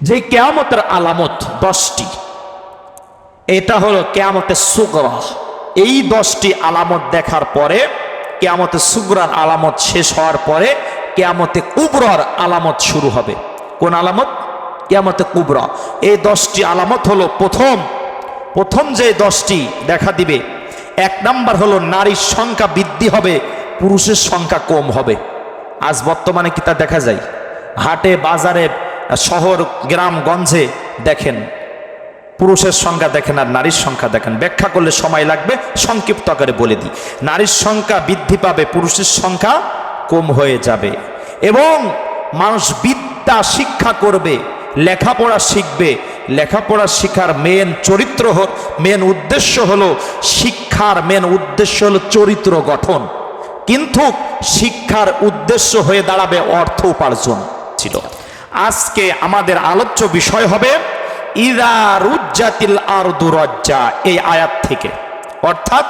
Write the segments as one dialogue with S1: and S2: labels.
S1: যে কেয়ামতের আলামত দশটি, এটা হলো কেয়ামতের সুগরা এই দশটি আলামত দেখার পরে, কেয়ামতের সুগরার আলামত শেষ হওয়ার পরে কেয়ামতে কুবরার আলামত শুরু হবে। কোন আলামত? কেয়ামতে কুবরা এই দশটি আলামত হলো প্রথম প্রথম যে দশটি দেখা দিবে, এক নাম্বার হলো নারীর সংখ্যা বৃদ্ধি হবে, পুরুষের সংখ্যা কম হবে। আজ বর্তমানে কি তা দেখা যায়? হাটে, বাজারে শহর, গ্রাম, গঞ্জে দেখেন। পুরুষের সংখ্যা দেখেন আর নারীর সংখ্যা দেখেন। ব্যাখ্যা করলে সময় লাগবে, সংক্ষিপ্ত আকারে বলে দিই। নারীর সংখ্যা বৃদ্ধি পাবে, পুরুষের সংখ্যা কম হয়ে যাবে। এবং মানুষ বিদ্যা শিক্ষা করবে, লেখাপড়া শিখবে। লেখাপড়া শিখার মেন চরিত্র মেন উদ্দেশ্য হলো শিক্ষার মেন উদ্দেশ্য হলো চরিত্র গঠন। কিন্তু শিক্ষার উদ্দেশ্য হয়ে দাঁড়াবে অর্থ উপার্জন ছিল। আজকে আমাদের আলোচ্য বিষয় হবে, ইদা রুজ্জাতিল আর দুরজ্জা এই আয়াত থেকে। অর্থাৎ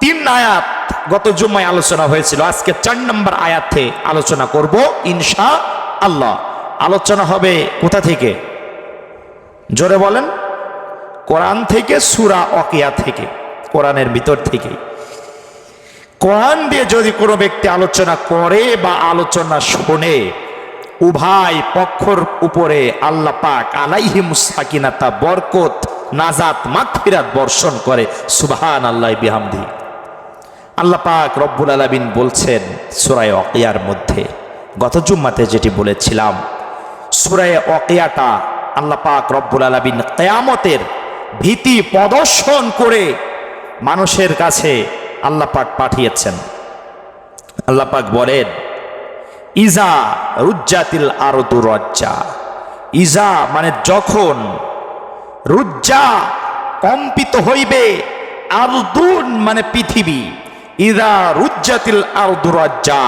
S1: তিন আয়াত গত জুম্মায় আলোচনা হয়েছিল, আজকে চার নম্বর আয়াতে আলোচনা করব ইনশা আল্লাহ আলোচনা হবে কোথা থেকে? জোরে বলেন, কোরআন থেকে, সুরা অকিয়া থেকে, কোরআনের ভিতর থেকে। কোরআন দিয়ে যদি কোনো ব্যক্তি আলোচনা করে বা আলোচনা শোনে উভয় পক্ষর উপরে আল্লাহ পাক আলাইহি মুসাকিনাতা বরকত, নাজাত, মাগফিরাত বর্ষণ করে। সুবহান আল্লাহ বিহামদি। আল্লাহ পাক রব্বুল আলামিন বলছেন সুরায় অকিয়ার মধ্যে, গত জুম্মাতে যেটি বলেছিলাম সুরায় অকিয়াটা আল্লাহ পাক রব্বুল আলামিন কেয়ামতের ভীতি প্রদর্শন করে মানুষের কাছে আল্লাহ পাক পাঠিয়েছেন। আল্লাহ পাক বলেন ইজা রুজ্জাতিল আরদু রজ্জা। ইজা মানে যখন রুজ্জা কম্পিত হইবে, আরদুন মানে পৃথিবী। ইজা রুজ্জাতিল আরদু রজ্জা,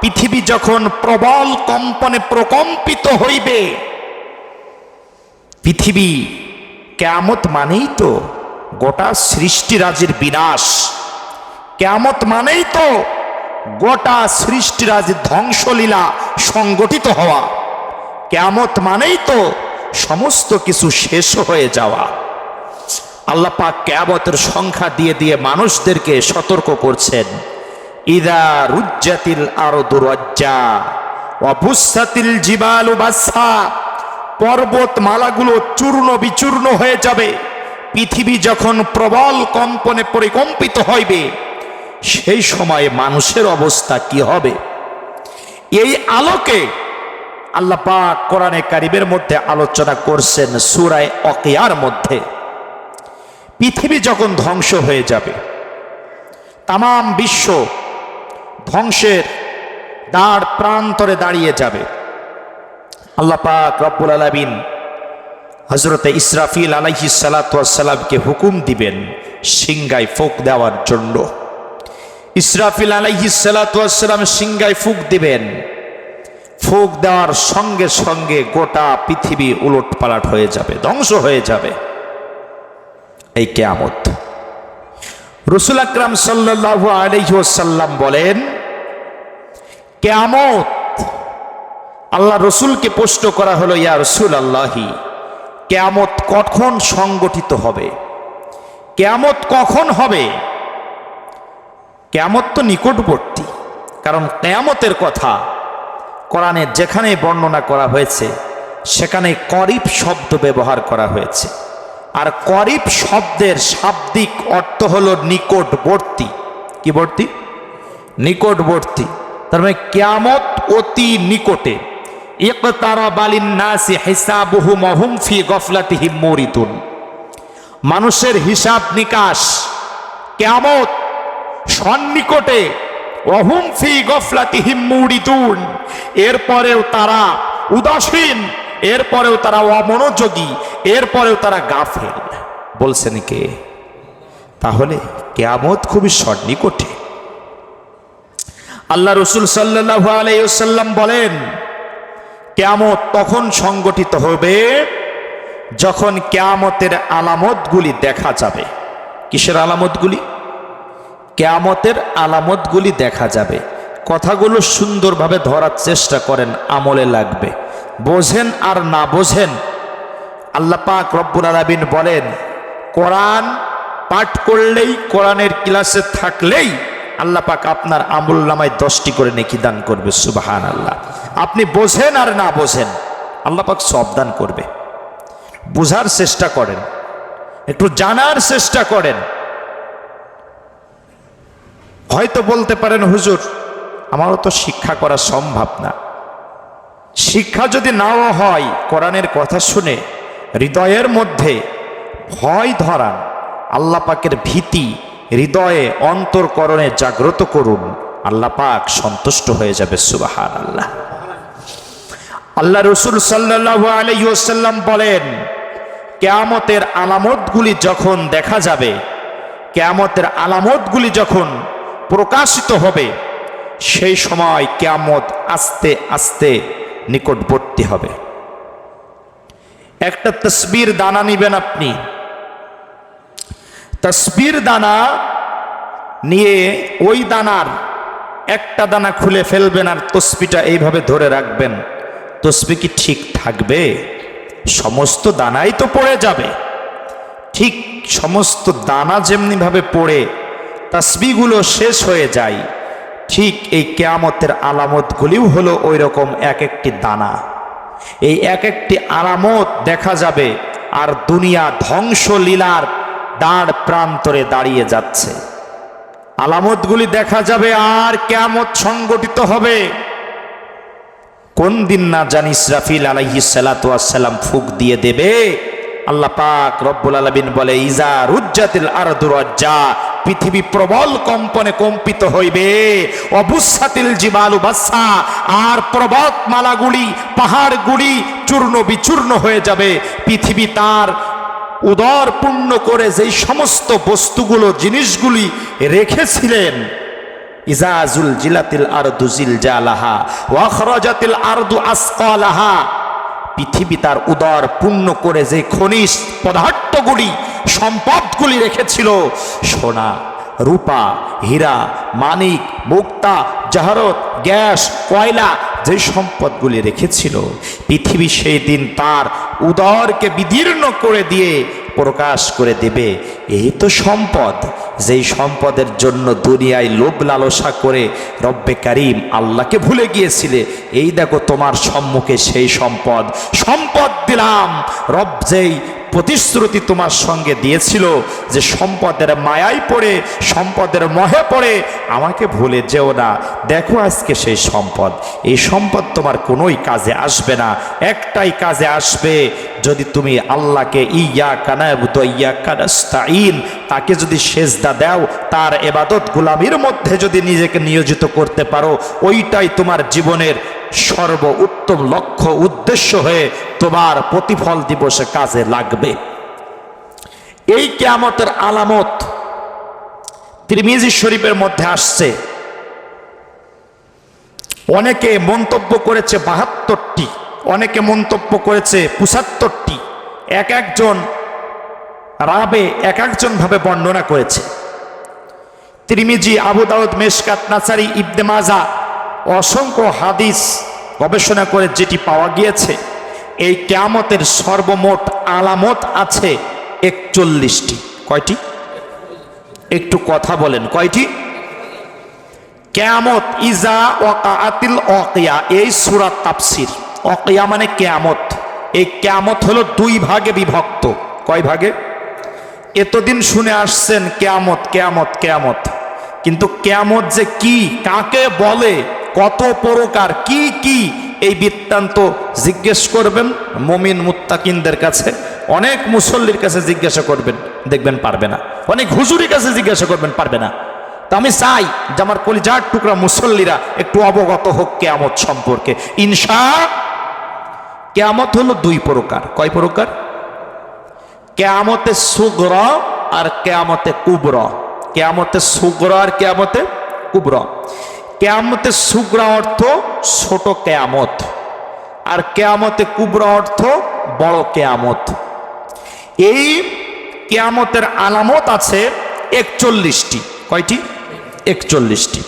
S1: পৃথিবী যখন প্রবল কম্পনে প্রকম্পিত হইবে, পৃথিবী কেয়ামত মানেই তো গোটা সৃষ্টিরাজের বিনাশ। কেয়ামত মানেই তো গোটা সৃষ্টিরাজের ধ্বংসলীলা সংগঠিত হওয়া। কেয়ামত মানেই তো সমস্ত কিছু শেষ হয়ে যাওয়া। আল্লাহ পাক কেয়ামতের সংখ্যা দিয়ে দিয়ে মানুষদেরকে সতর্ক করছেন। ইদা রুজ্জাতিল আরও দুরজ্জা অবুসাতিল জিবালু বাসা পর্বত মালাগুলো চূর্ণ বিচূর্ণ হয়ে যাবে। পৃথিবী যখন প্রবল কম্পনে পরিকম্পিত হইবে সেই সময়ে মানুষের অবস্থা কি হবে? এই আলোকে আল্লাহ পাক কোরআনে কারিবের মধ্যে আলোচনা করছেন সুরায় অকিয়ার মধ্যে। পৃথিবী যখন ধ্বংস হয়ে যাবে তাম বিশ্ব ধ্বংসের দাঁড় প্রান্তরে দাঁড়িয়ে যাবে। আল্লাহ পাক রব্বুল আলমিন হজরতে ইসরাফিল আলাইহি সালাতামকে হুকুম দিবেন সিংগায় ফোক দেওয়ার জন্য। ইসরাফিল আলাইহি সালাতাম সিংগায় ফুক দিবেন। ফুক দেওয়ার সঙ্গে সঙ্গে গোটা পৃথিবী উলট পালাট হয়ে যাবে, ধ্বংস হয়ে যাবে। এই কেয়ামত। রসুল আকরাম সাল্লাহ আলহ্লাম বলেন, কেয়ামত, আল্লাহ রসুলকে প্রশ্ন করা হলো, ইয়া রসুল আল্লাহি কেয়ামত কখন সংগঠিত হবে? কেয়ামত কখন হবে? কেয়ামত তো নিকটবর্তী। কারণ কেয়ামতের কথা কোরআনে যেখানে বর্ণনা করা হয়েছে, সেখানে করিব শব্দ ব্যবহার করা হয়েছে। আর করিব শব্দের শাব্দিক অর্থ হলো নিকটবর্তী। কি বর্তী? নিকটবর্তী। তার মানে কেয়ামত অতি নিকটে। মানুষের হিসাব নিকাশ কেয়ামত সন্নিকটে অহুম ফি গফলাতিহিম এরপরেও তারা উদাসীন, এরপরেও তারা অমনোযোগী, এরপরেও তারা গাফেল। বলছেন কে? তাহলে কেয়ামত খুবই সন্নিকটে। আল্লাহ রসুল সাল্লাহ আলাইসাল্লাম বলেন, কেয়ামত তখন সংগঠিত হবে যখন কেয়ামতের আলামতগুলি দেখা যাবে। কিসের আলামতগুলি? কেয়ামতের আলামতগুলি দেখা যাবে। কথাগুলো সুন্দরভাবে ধরার চেষ্টা করেন, আমলে লাগবে। বোঝেন আর না বোঝেন, আল্লাহ পাক রব্বুল আলামিন বলেন, কোরআন পাঠ করলেই, কোরআনের ক্লাসে থাকলেই আল্লাহ পাক আপনার আমুল নামায় দশটি করে নেকি দান করবে সুবাহান আল্লাহ আপনি বোঝেন আর না বোঝেন, আল্লাহ পাক সব দান করবে। বোঝার চেষ্টা করেন, একটু জানার চেষ্টা করেন হয়তো বলতে পারেন, হুজুর, আমারও তো শিক্ষা করা সম্ভব না। শিক্ষা যদি নাও হয়, কোরআনের কথা শুনে হৃদয়ের মধ্যে ভয় ধরান। আল্লাহ পাকের ভীতি হৃদয়ে অন্তরকরণে জাগ্রত করুন। আল্লাহ পাক সন্তুষ্ট হয়ে যাবে সুবাহান আল্লাহ আল্লাহ রসুল সাল্লাহ আলাইসাল্লাম বলেন, কেয়ামতের আলামতগুলি যখন দেখা যাবে, কেয়ামতের আলামতগুলি যখন প্রকাশিত হবে, সেই সময় কেয়ামত আস্তে আস্তে নিকটবর্তী হবে। একটা তসবির দানা নিবেন আপনি। তসবির দানা নিয়ে ওই দানার একটা দানা খুলে ফেলবেন আর তসবিটা এইভাবে ধরে রাখবেন। তসবি কি ঠিক থাকবে? সমস্ত দানাই তো পড়ে যাবে। ঠিক সমস্ত দানা যেমনিভাবে পড়ে তসবিগুলো শেষ হয়ে যায়। ঠিক এই কেয়ামতের আলামতগুলিও হলো ওই রকম এক একটি দানা। এই এক একটি আলামত দেখা যাবে আর দুনিয়া ধ্বংসলীলার দাঁড় প্রান্তরে দাঁড়িয়ে যাচ্ছে। আলামতগুলি দেখা যাবে আর কেয়ামত সংগঠিত হবে। কোন দিন না জানি ইসরাফিল আলাইহি সালাম ফুক দিয়ে দেবে। আল্লাহ পাক রব্বুল আলমিন বলে, ইজা রুজ্জাতিল আরদু রজ্জা পৃথিবী প্রবল কম্পনে কম্পিত হইবে। অবুসাতিল জিবালু বাসা আর পর্বত মালাগুলি পাহাড়গুলি চূর্ণ বিচূর্ণ হয়ে যাবে। পৃথিবী তার উদর পূর্ণ করে যেই সমস্ত বস্তুগুলো, জিনিসগুলি রেখেছিলেন। ইজাজুল জিলাতিল আর আরদু জিলজালাহা ওয়াখরাজাতিল আরদু আসকালাহা পৃথিবী তার উদর পূর্ণ করে যে খনিজ পদার্থগুলি, সম্পদগুলি রেখেছিল, সোনা, রূপা, হীরা, মানিক, মুক্তা, জাহারত, গ্যাস, কয়লা, যে সম্পদগুলি রেখেছিল, পৃথিবী সেই দিন তার উদরকে বিদীর্ণ করে দিয়ে প্রকাশ করে দেবে, এই তো সম্পদ। যেই সম্পদের জন্য দুনিয়ায় লোভ লালসা করে রব্বে কারিম আল্লাহকে ভুলে গিয়েছিলে, এই দেখো তোমার সম্মুখে সেই সম্পদ। সম্পদ দিলাম, রব যেই প্রতিশ্রুতি তোমার সঙ্গে দিয়েছিল যে সম্পদের মায়াই পড়ে, সম্পদের মহে পড়ে, আমাকে ভুলে যেও না। দেখো আজকে সেই সম্পদ। এই সম্পদ তোমার কোনোই কাজে আসবে না। একটাই কাজে আসবে, যদি তুমি আল্লাহকে ইয়া কানাবুত ইয়া কানাস্তাইন তাকে যদি সেজদা দাও, তার এবাদত গুলামির মধ্যে যদি নিজেকে নিয়োজিত করতে পারো, ওইটাই তোমার জীবনের সর্ব উত্তম লক্ষ্য, উদ্দেশ্য হয়ে তোমার প্রতিফল দিবসে কাজে লাগবে। এই কেয়ামতের আলামত ত্রিমিজি শরীফের মধ্যে আসছে। অনেকে মন্তব্য করেছে বাহাত্তরটি, অনেকে মন্তব্য করেছে পঁচাত্তরটি। এক একজন রাবে এক একজন ভাবে বর্ণনা করেছে। ত্রিমিজি, আবু দাউদ, মেশকাত, নাসারি, ইবনে মাজা অসংখ্য হাদিস গবেষণা করে যেটি পাওয়া গিয়েছে, এই কেয়ামতের সর্বমোট আলামত আছে একচল্লিশটি। কয়টি? একটু কথা বলেন, কয়টি? কেয়ামত ইজা ওয়াকাতিল অকিয়া এই সুরাত তাপসির অকিয়া মানে কেয়ামত। এই কেয়ামত হলো দুই ভাগে বিভক্ত। কয় ভাগে? এতদিন শুনে আসছেন কেয়ামত কেয়ামত কেয়ামত। কিন্তু কেয়ামত যে কি, কাকে বলে কত প্রকার, কি কি? এই বৃত্তান্ত জিজ্ঞেস করবেন মমিন মুত্তাকিনদের কাছে। অনেক মুসল্লির কাছে জিজ্ঞাসা করবেন, দেখবেন পারবে না। অনেক হুজুরির কাছে জিজ্ঞাসা করবেন, পারবে না। তা আমি চাই যে আমার কলিজার টুকরা মুসল্লিরা একটু অবগত হোক কেয়ামত সম্পর্কে। ইনশা, কেয়ামত হলো দুই প্রকার। কয় প্রকার? কেয়ামতে সুগ্র আর কেয়ামতে কুব্র। কেয়ামতে সুগ্র আর কেয়ামতে কুব্র। কেয়ামতে সুগ্র অর্থ ছোট কেয়ামত। আর কেয়ামতে কুব্র অর্থ বড় কেয়ামত। এই কেয়ামতের আলামত আছে একচল্লিশটি। কয়টি? একচল্লিশটি।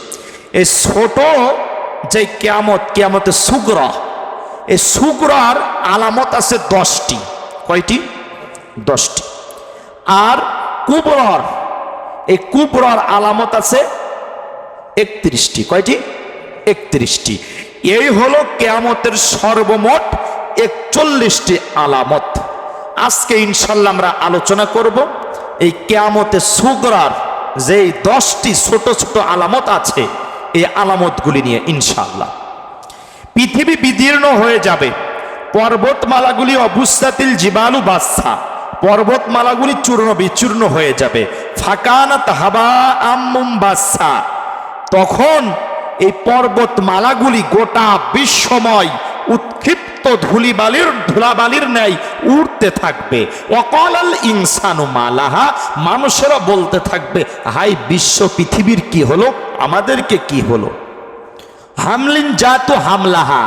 S1: এই ছোট যে কেয়ামত কেয়ামতে সুগ্র এই সুগ্রার আলামত আছে দশটি। কয়টি? দশটি। আর কুবরর, এই কুবরর আলামত আছে একত্রিশটি। কয়টি? একত্রিশটি। এই হলো কেয়ামতের সর্বমোট একচল্লিশটি আলামত। আজকে ইনশাল্লাহ আমরা আলোচনা করব এই কেয়ামতে সুগরার যে দশটি ছোট ছোট আলামত আছে, এই আলামতগুলি নিয়ে ইনশাল্লাহ। পৃথিবী বিদীর্ণ হয়ে যাবে। পর্বতমালাগুলি অবস্থাতিল জীবাণু বাচ্চা পর্বতমালাগুলি চূর্ণ বিচূর্ণ হয়ে যাবে। ফাঁকানা তাহাবা আম্মুম তখন এই পর্বতমালাগুলি গোটা বিশ্বময় উৎক্ষিপ্ত ধুলিবালির, ধুলাবালির ন্যায় উড়তে থাকবে। অকলাল ইনসানু মালাহা, মানুষেরা বলতে থাকবে হাই বিশ্ব পৃথিবীর কি হলো? আমাদেরকে কি হলো? হামলিন জাতু হামলাহা,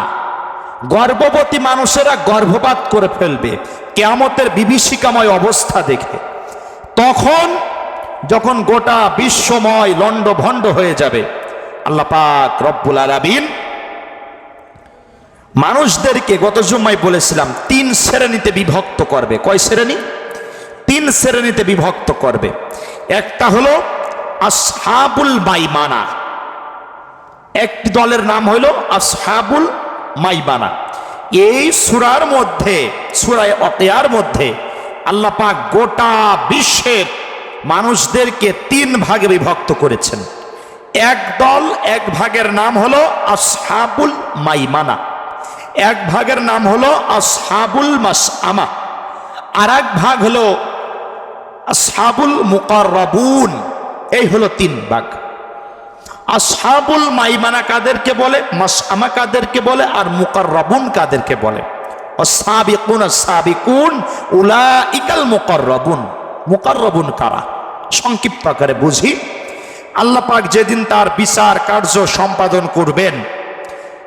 S1: গর্ভবতী মানুষেরা গর্ভপাত করে ফেলবে, কেয়ামতের বিভীষিকাময় অবস্থা দেখে তখন যখন গোটা বিশ্বময় লণ্ডভণ্ড হয়ে যাবে, আল্লাহ পাক রব্বুল আলামিন মানুষদেরকে গত জুম্মায় বলেছিলাম, তিন শ্রেণীতে বিভক্ত করবে। কয় শ্রেণি? তিন শ্রেণীতে বিভক্ত করবে। একটা হলো আসহাবুল মাইমানা। একটি দলের নাম হলো আসহাবুল মাইবানা এই সুরার মধ্যে, সুরায় অকেয়ার মধ্যে আল্লাহ গোটা বিশ্বের মানুষদেরকে তিন ভাগে বিভক্ত করেছেন। এক দল, এক ভাগের নাম হলো আসহাবুল মাইমানা। এক ভাগের নাম হলো আসহাবুল মাসআমা। আর এক ভাগ হলো আসহাবুল মুকাররাবুন। এই হলো তিন ভাগ। আসহাবুল মাইমানা কাদেরকে বলে, মাসআমা কাদেরকে বলে, আর মুকাররাবুন কাদেরকে বলে। অসাবিকুন সাবিকুন, উলাইকাল মুকাররাবুন। মুকাররাবুন কারা? সংক্ষিপ্ত আকারে বুঝি। আল্লাহ পাক যেদিন তার বিচার কার্য সম্পাদন করবেন,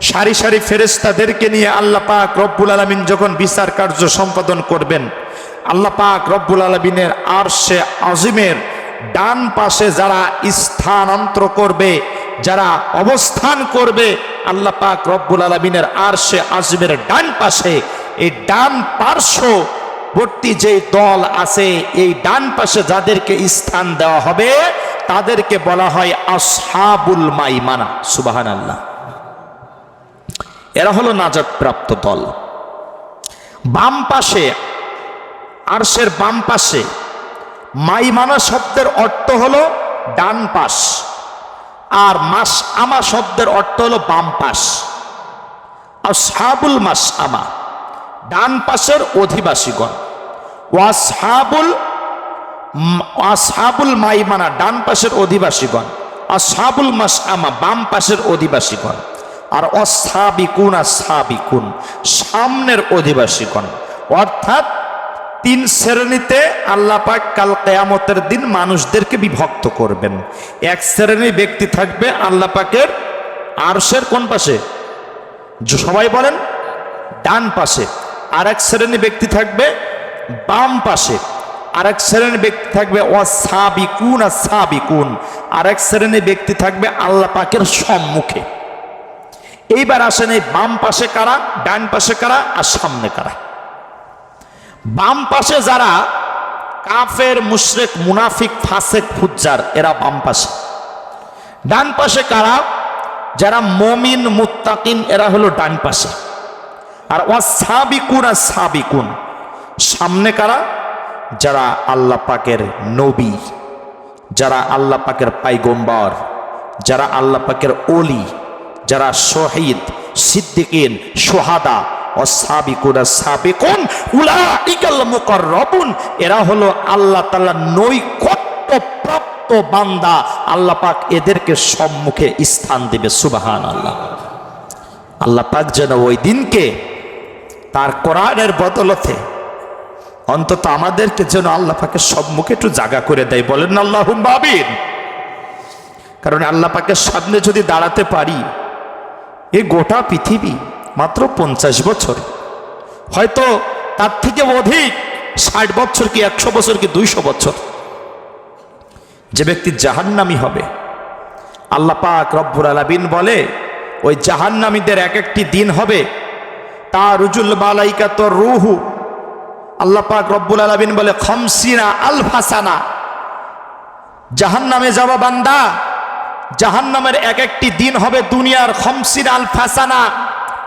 S1: সারি সারি ফেরেস্তাদেরকে নিয়ে আল্লাহ পাক রব্বুল আলমিন যখন বিচার কার্য সম্পাদন করবেন, আল্লাহ পাক রব্বুল আলমিনের আরশে আজিমের ডান পাশে যারা স্থানান্তর করবে, যারা অবস্থান করবে, আল্লাহ পাক রব্বুল আলমিনের আরশে আজিমের ডান পাশে, এই ডান পার্শ্ববর্তী যে দল আছে, এই ডান পাশে যাদেরকে স্থান দেওয়া হবে, তাদেরকে বলা হয় আসহাবুল মাইমানা সুবাহান আল্লাহ এরা হলো নাজাত প্রাপ্ত দল। বাম পাশে, আরশের বাম পাশে, মাইমানা শব্দের অর্থ হলো ডান পাশ, আর মাস আমা শব্দের অর্থ হলো বাম পাশ। আসহাবুল মাস আমা ডান পাশের অধিবাসীগণ। ওয়াসহাবুল আসহাবুল মাইমানা ডান পাশের অধিবাসীগণ আসহাবুল মাস আমা বাম পাশের অধিবাসীগণ, আর অসাবিকুন আর সাবিকুন, সামনের অধিবাসীগণ। অর্থাৎ তিন শ্রেণীতে আল্লাহ পাক কাল কেয়ামতের দিন মানুষদেরকে বিভক্ত করবেন। এক শ্রেণি ব্যক্তি থাকবে আল্লাহ পাকের আরশের কোন পাশে? সবাই বলেন, ডান পাশে। আর এক শ্রেণি ব্যক্তি থাকবে বাম পাশে আরেক শ্রেণির ব্যক্তি থাকবে ও অসাবিকুন আর সাবিকুন। আর এক শ্রেণি ব্যক্তি থাকবে আল্লাহ পাকের সম্মুখে। এইবার আসেন এই বাম পাশে কারা, ডান পাশে কারা আর সামনে কারা। বাম পাশে যারা কাফের, মুশরেক, মুনাফিক, ফাসেক, ফুজ্জার, এরা বাম পাশে। ডান পাশে কারা, যারা মমিন, মুত্তাকিন, এরা হলো ডান পাশে। আর সাবিকুন আর সাবিকুন। সামনে কারা? যারা আল্লাহ পাকের নবী, যারা আল্লাহ পাকের পাইগম্বর, যারা আল্লাহ পাকের অলি যারা শহীদ, সিদ্দিকিন, সোহাদা, অসাবিকুন সাবিকুন, উলাইকাল মুকাররাবুন। এরা হলো আল্লাহ তাআলা বান্দা। আল্লাহ পাক এদেরকে সম্মুখে স্থান দিবে সুবাহান আল্লাহ আল্লাহ পাক যেন ওই দিনকে তার কোরআনের বদলতে অন্তত আমাদেরকে যেন আল্লাহ পাকের সম্মুখে একটু জাগা করে দেয়। বলেন না আল্লাহ বাবিন কারণ আল্লাহ সামনে যদি দাঁড়াতে পারি, এ গোটা পৃথিবী মাত্র পঞ্চাশ বছর। হয়তো তার থেকে অধিক ষাট বছর কি একশো বছর কি দুইশো বছর। যে ব্যক্তি জাহান্নামি হবে, আল্লাহ পাক রব্বুর আলাবিন বলে, ওই জাহান্নামীদের এক একটি দিন হবে, তার রুজুল মালাইকা তো রুহু আল্লাহ পাক রব্বুল আলমিন বলে, খমসিনা আল ফাসানা জাহান নামে যাওয়া বান্দা জাহান নামের এক একটি দিন হবে দুনিয়ার খমসিনা আল ফাসানা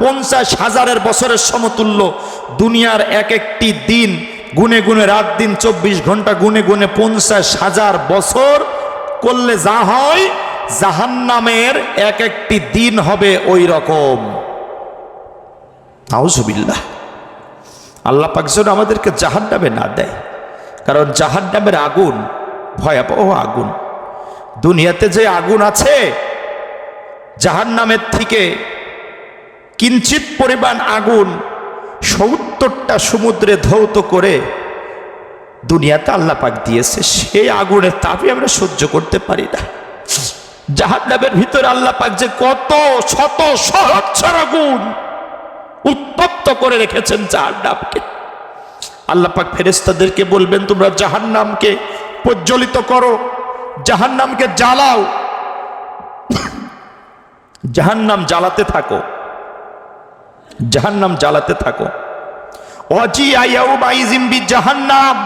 S1: পঞ্চাশ হাজারের বছরের সমতুল্য। দুনিয়ার এক একটি দিন গুনে গুনে রাত দিন চব্বিশ ঘণ্টা গুনে গুনে পঞ্চাশ হাজার বছর করলে যা হয়, জাহান্নামের এক একটি দিন হবে ওই রকম। নাউজুবিল্লাহ। আল্লাহ পাক যেন আমাদেরকে জাহান্নামে না দেয়। কারণ জাহান্নামের আগুন ভয়াবহ আগুন। দুনিয়াতে যে আগুন আছে, জাহান্নামের থেকে কিঞ্চিত পরিমাণ আগুন সত্তরটা সমুদ্রে ধৌত করে দুনিয়াতে আল্লাহ পাক দিয়েছে, সেই আগুনের তাপই আমরা সহ্য করতে পারি না। জাহান্নামের ভিতরে আল্লাহ পাক যে কত, শত, সহস্র আগুন উত্তপ্ত করে রেখেছেন জাহান্নামকে আল্লাহ পাক ফেরেস্তাদেরকে বলবেন, তোমরা জাহান্নামকে প্রজ্বলিত করো, জাহান্নামকে জ্বালাও। জাহান্নাম জ্বালাতে থাকো। জাহান্নাম জ্বালাতে থাকো। জাহান্নাম।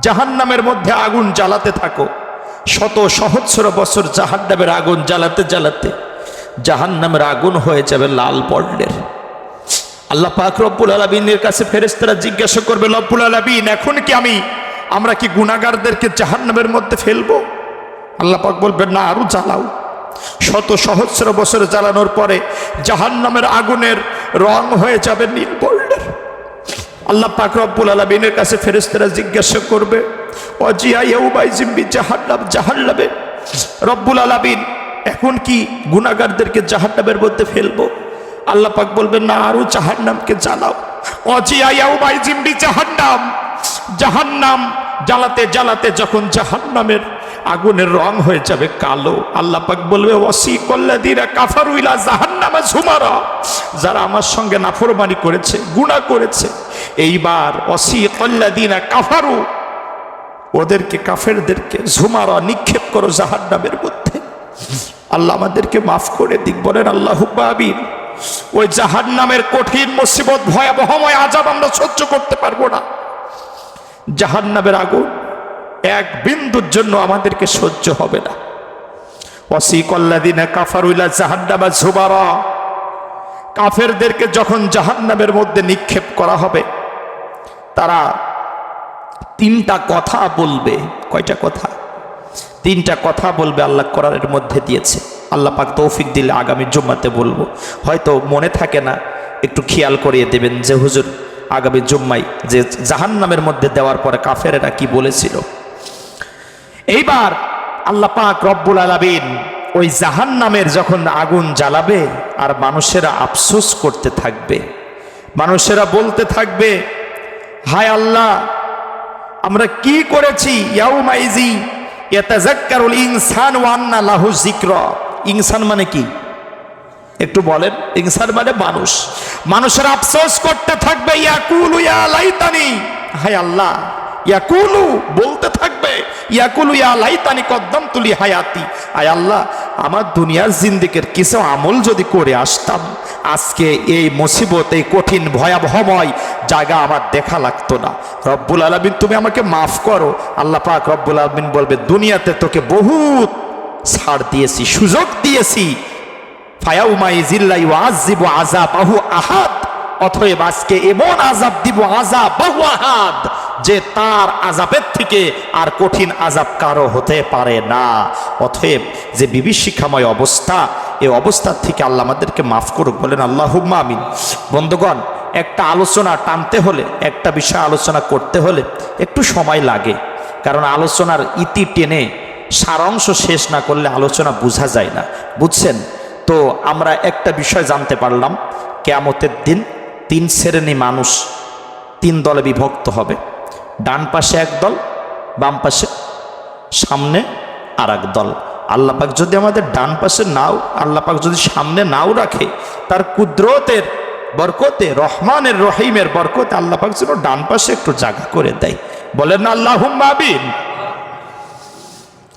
S1: জাহান্নামের মধ্যে আগুন জ্বালাতে থাকো। শত সহস্র বছর জাহান্নামের আগুন জ্বালাতে জ্বালাতে জাহান্নামের আগুন হয়ে যাবে লাল বর্ণের। আল্লাহ পাক রব্বুল আলমিনের কাছে ফেরেস্তারা জিজ্ঞাসা করবে, রব্বুল আলমিন, এখন কি আমি, আমরা কি গুণাগারদেরকে জাহান্নামের মধ্যে ফেলব? আল্লাহ পাক বলবেন না, আরও জ্বালাও। শত সহস্র বছর জ্বালানোর পরে জাহান্নামের আগুনের রং হয়ে যাবে নীল বর্ণের আল্লাহ পাক রব্বুল আলমিনের কাছে ফেরেস্তারা জিজ্ঞাসা করবে, অজিয়া ইউবাই জিম্বি জাহান্নাম জাহান্নাবে রব্বুল আলমিন, এখন কি গুণাগারদেরকে জাহান্নামের মধ্যে ফেলব? আল্লাহ পাক বলবেন না আরও জাহান্নামকে জ্বালাও। অজিয়া ইউবাই জিম্বি জাহান্নাম। জাহান্নাম জ্বালাতে জ্বালাতে যখন জাহান্নামের আগুনের রং হয়ে যাবে কালো, আল্লাহ পাক বলবে ওসি কল্লাদিরা কাফারুইলা জাহান্নামা ঝুমারা। যারা আমার সঙ্গে নাফরমানি করেছে, গুনাহ করেছে, এইবার অসি কল্লাদিনা কাফারু, ওদেরকে, কাফেরদেরকে ঝুমারা নিক্ষেপ করো জাহান্নামের মধ্যে। আল্লাহ আমাদেরকে মাফ করে দিক, বলেন আল্লাহ আবিন ওই জাহান্নামের কঠিন মুসিবত, ভয়াবহময় আজাব আমরা সহ্য করতে পারব না। জাহান্নামের আগুন এক বিন্দুর জন্য আমাদেরকে সহ্য হবে না। অসিকল্লাদিনা কাফারুইলা জাহান্নামা ঝুবারা কাফেরদেরকে যখন জাহান্নামের মধ্যে নিক্ষেপ করা হবে, তারা তিনটা কথা বলবে। কয়টা কথা? তিনটা কথা বলবে আল্লাহ কোরআনের মধ্যে দিয়েছে। আল্লাহ পাক তৌফিক দিলে আগামী জুম্মাতে বলব। হয়তো মনে থাকে না, একটু খেয়াল করিয়ে দেবেন যে হুজুর, আগামী জুম্মাই যে জাহান্নামের মধ্যে দেওয়ার পরে কাফেরেরা কি বলেছিল। এইবার আল্লাহ পাক রব্বুল আলামিন ওই জাহান্নামের যখন আগুন জ্বালাবে আর মানুষেরা আফসোস করতে থাকবে, মানুষেরা বলতে থাকবে, হায় আল্লাহ, আমরা কি করেছি? ইয়াউমাইজি ইনসান ওয়া আন্না লাহু যিকরা। ইনসান মানে কি? একটু বলেন, ইনসান মানে মানুষ। মানুষের আফসোস করতে থাকবে, ইয়াকুলু ইয়া লাইতানি। হায় আল্লাহ, ইয়াকুলু বলতে থাকবে, ইয়াকুলু ইয়া লাইতানি কদ্দম তুলি হায়াতি আয় আল্লাহ, আমার দুনিয়ার জিন্দিকের কিছু আমল যদি করে আসতাম, আজকে এই মুসিবত, এই কঠিন ভয়াবহময় জায়গা আমার দেখা লাগতো না। রব্বুল আলমিন, তুমি আমাকে মাফ করো। আল্লাহ পাক রব্বুল আলমিন বলবে, দুনিয়াতে তোকে বহুত ছাড় দিয়েছি, সুযোগ দিয়েছি। ফায়াউমাই জিল্লাই ওয়াজিব আজাব আহু আহাদ অথব আজকে এমন আজাব দিব আজাব বহু আহাদ, যে তার আজাবের থেকে আর কঠিন আজাব কারও হতে পারে না। অথব যে বিভীষিকাময় অবস্থা এই অবস্থার থেকে আল্লাহ আমাদেরকে মাফ করুক, বলেন আল্লাহ আমিন। বন্ধুগণ, একটা আলোচনা টানতে হলে, একটা বিষয় আলোচনা করতে হলে একটু সময় লাগে। কারণ আলোচনার ইতি টেনে সারাংশ শেষ না করলে আলোচনা বোঝা যায় না। বুঝছেন? তো আমরা একটা বিষয় জানতে পারলাম, কেয়ামতের দিন তিন শ্রেণি মানুষ, তিন দলে বিভক্ত হবে। ডান পাশে এক দল, বাম পাশে সামনে আর এক দল আল্লাপাক যদি আমাদের ডান পাশে নাও আল্লাপাক যদি সামনে নাও রাখে, তার কুদরতের বরকতে, রহমানের রহিমের বরকতে আল্লাপাক যেন ডান পাশে একটু জায়গা করে দেয়। বলেন না আল্লাহ মাবিন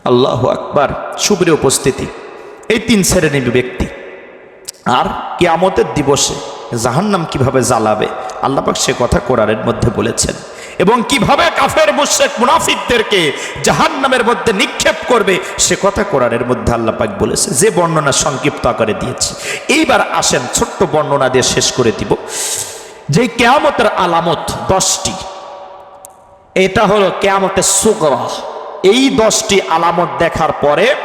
S1: আল্লাহ আকবার সুপ্রিয় উপস্থিতি। এই তিন শ্রেণির ব্যক্তি। আর কেয়ামতের দিবসে জাহান্নাম কীভাবে জ্বালাবে আল্লাপাক সে কথা কোরআনের মধ্যে বলেছেন। এবং কীভাবে কাফের মুশেক মুনাফিকদেরকে জাহান্নামের মধ্যে নিক্ষেপ করবে, সে কথা কোরআনের মধ্যে আল্লাপাক বলেছে। যে বর্ণনা সংক্ষিপ্ত আকারে দিয়েছে। এইবার আসেন, ছোট্ট বর্ণনা দিয়ে শেষ করে দিব। যে কেয়ামতের আলামত দশটি। এটা হলো কেয়ামতের সুগরা এই দশটি আলামত দেখার পরে,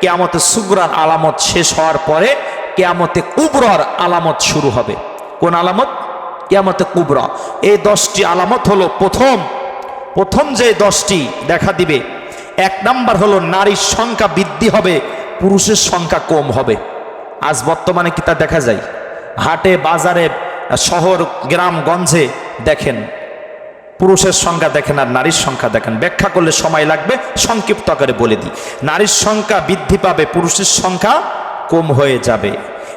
S1: কেয়ামতে সুগরার আলামত শেষ হওয়ার পরে, কেয়ামতে কুবরার আলামত শুরু হবে। কোন আলামত? কেয়ামতে কুবরা। এই দশটি আলামত হলো প্রথম প্রথম যে দশটি দেখা দিবে, এক নাম্বার হলো নারীর সংখ্যা বৃদ্ধি হবে, পুরুষের সংখ্যা কম হবে। আজ বর্তমানে কি তা দেখা যায়? হাটে, বাজারে, শহর, গ্রাম, গঞ্জে দেখেন পুরুষের সংখ্যা দেখেন আর নারীর সংখ্যা দেখেন। ব্যাখ্যা করলে সময় লাগবে, সংক্ষিপ্ত আকারে বলে দিই। নারীর সংখ্যা বৃদ্ধি পাবে, পুরুষের সংখ্যা কম হয়ে যাবে।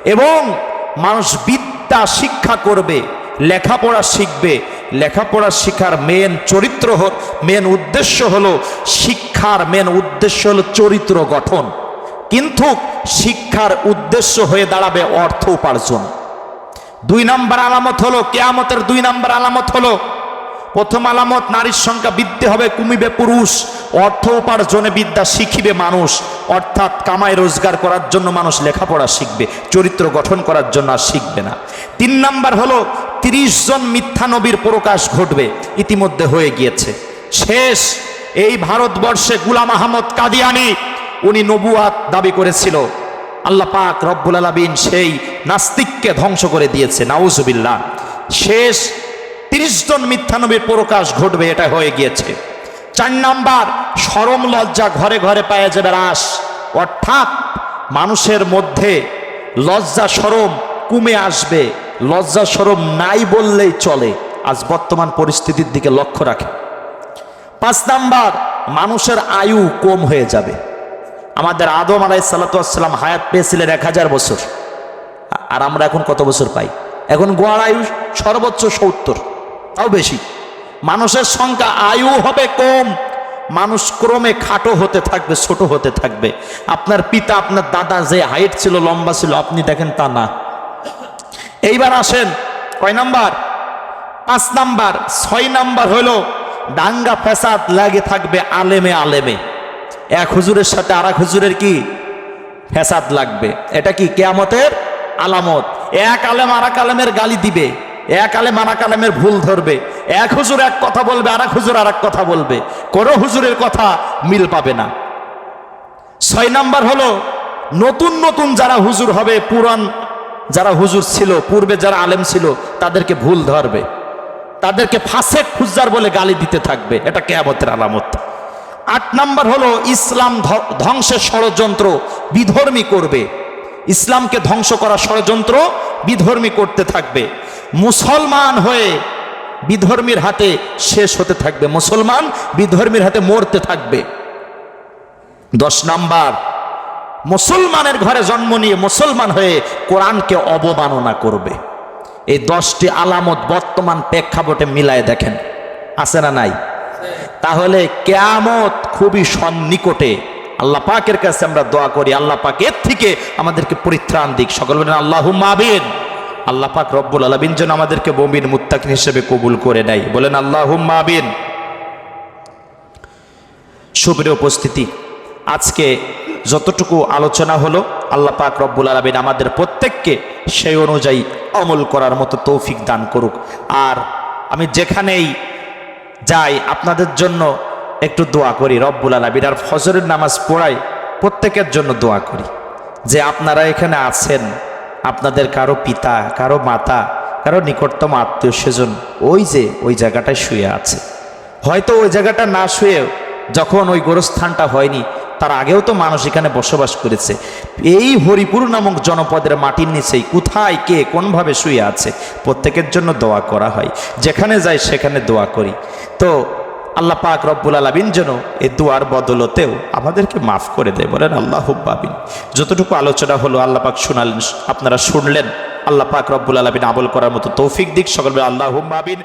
S1: এবং মানুষ বিদ্যা শিক্ষা করবে, লেখাপড়া শিখবে। লেখাপড়া শিখার মেন চরিত্র মেন উদ্দেশ্য হলো, শিক্ষার মেন উদ্দেশ্য হলো চরিত্র গঠন। কিন্তু শিক্ষার উদ্দেশ্য হয়ে দাঁড়াবে অর্থ উপার্জন। দুই নাম্বার আলামত হলো, কেয়ামতের দুই নাম্বার আলামত হলো প্রথম আলামত, নারীর সংখ্যা বৃদ্ধি হবে, কমিবে পুরুষ। অর্থ উপার্জনে বিদ্যা শিখিবে মানুষ। অর্থাৎ কামাই রোজগার করার জন্য মানুষ লেখাপড়া শিখবে, চরিত্র গঠন করার জন্য আর শিখবে না। তিন নাম্বার হলো, তিরিশ জন মিথ্যা নবীর প্রকাশ ঘটবে, ইতিমধ্যে হয়ে গিয়েছে। শেষ, এই ভারতবর্ষে গুলাম আহমদ কাদিয়ানি, উনি নবুয়াত দাবি করেছিল, আল্লাহ পাক রব্বুল আলমিন সেই নাস্তিককে ধ্বংস করে দিয়েছে, নাউজুবিল্লাহ। শেষ তিরিশ জন মিথ্যানবীর প্রকাশ ঘটবে, এটা হয়ে গিয়েছে। চার নাম্বার, সরম লজ্জা ঘরে ঘরে পাওয়া যাবে রাস অর্থাৎ মানুষের মধ্যে লজ্জা সরম কমে আসবে, লজ্জা সরম নাই বললেই চলে, আজ বর্তমান পরিস্থিতির দিকে লক্ষ্য রাখে। পাঁচ নাম্বার, মানুষের আয়ু কম হয়ে যাবে। আমাদের আদম আলাই সাল্লাতাম হায়াত পেয়েছিলেন এক হাজার বছর। আর আমরা এখন কত বছর পাই? এখন গোয়ার আয়ু সর্বোচ্চ সত্তর। তাও বেশি। মানুষের সংখ্যা, আয়ু হবে কম। মানুষ ক্রমে খাটো হতে থাকবে, ছোট হতে থাকবে। আপনার পিতা, আপনার দাদা যে হাইট ছিল, লম্বা ছিল, আপনি দেখেন তা না। এইবার আসেন, কয় নাম্বার? পাঁচ নাম্বার, ছয় নাম্বার হলো, দাঙ্গা ফ্যাসাদ লাগে থাকবে আলেমে আলেমে। এক হুজুরের সাথে আর এক হুজুরের কি? ফ্যাসাদ লাগবে। এটা কি, কেয়ামতের আলামত? এক আলেম আর এক আলেমের গালি দিবে। এক আলেম আর এক আলেমের ভুল ধরবে। এক হুজুর এক কথা বলবে আর এক হুজুর আর এক কথা বলবে। কোনো হুজুরের কথা মিল পাবে না। ছয় নাম্বার হলো, নতুন নতুন যারা হুজুর হবে, পুরান যারা হুজুর ছিল, পূর্বে যারা আলেম ছিল, তাদেরকে ভুল ধরবে। তাদেরকে ফাঁসেক খুজার বলে গালি দিতে থাকবে। এটা কেয়ামতের আলামত। আট নাম্বার হলো, ইসলাম ধ্বংসের ষড়যন্ত্র বিধর্মী করবে। ইসলামকে ধ্বংস করা ষড়যন্ত্র বিধর্মী করতে থাকবে। মুসলমান হয়ে বিধর্মীর হাতে শেষ হতে থাকবে। মুসলমান বিধর্মীর হাতে মরতে থাকবে। দশ নাম্বার, মুসলমানের ঘরে জন্ম নিয়ে মুসলমান হয়ে কোরআনকে অবমাননা করবে। এই দশটি আলামত বর্তমান প্রেক্ষাপটে মিলায় দেখেন। আছে না নাই? তাহলে কেয়ামত খুবই সন্নিকটে। আল্লাহ পাকের কাছে আমরা দোয়া করি। আল্লাহ পাক এর থেকে আমাদেরকে পরিত্রাণ দিক। সকল আল্লাহ মাবিন আল্লাহ পাক রব্বুল আলমিন যেন আমাদেরকে বমিন মুত্তাকিন হিসেবে কবুল করে নেয়। বলেন আল্লাহ মাবিন সুপ্রিয় উপস্থিতি, আজকে যতটুকু আলোচনা হলো, আল্লাহ পাক রব্বুল আলমিন আমাদের প্রত্যেককে সেই অনুযায়ী অমল করার মতো তৌফিক দান করুক। আর আমি যেখানেই যাই, আপনাদের জন্য একটু দোয়া করি, রব্বুল আলমিন। আর ফজরের নামাজ পড়াই প্রত্যেকের জন্য দোয়া করি যে আপনারা এখানে আছেন আপনাদের কারও পিতা, কারও মাতা, কারও নিকটতম আত্মীয় স্বজন ওই যে ওই জায়গাটায় শুয়ে আছে। হয়তো ওই জায়গাটা না শুয়ে যখন ওই গোরস্থানটা হয়নি, তার আগেও তো মানুষ এখানে বসবাস করেছে। এই হরিপুর নামক জনপদের মাটির নিচেই কোথায় কে কোনভাবে শুয়ে আছে, প্রত্যেকের জন্য দোয়া করা হয়। যেখানে যাই সেখানে দোয়া করি। তো আল্লাহ পাক রব্বুল আলমিন যেন এ দুয়ার বদলতেও আমাদেরকে মাফ করে দেয় বলেন আল্লাহ হুব্বাবিন যতটুকু আলোচনা হলো আল্লাহ পাক শুনালেন, আপনারা শুনলেন, আল্লাহ পাক রব্বুল আলমিন আমল করার মতো তৌফিক দিক, সকল আল্লাহ হুব্বাবিন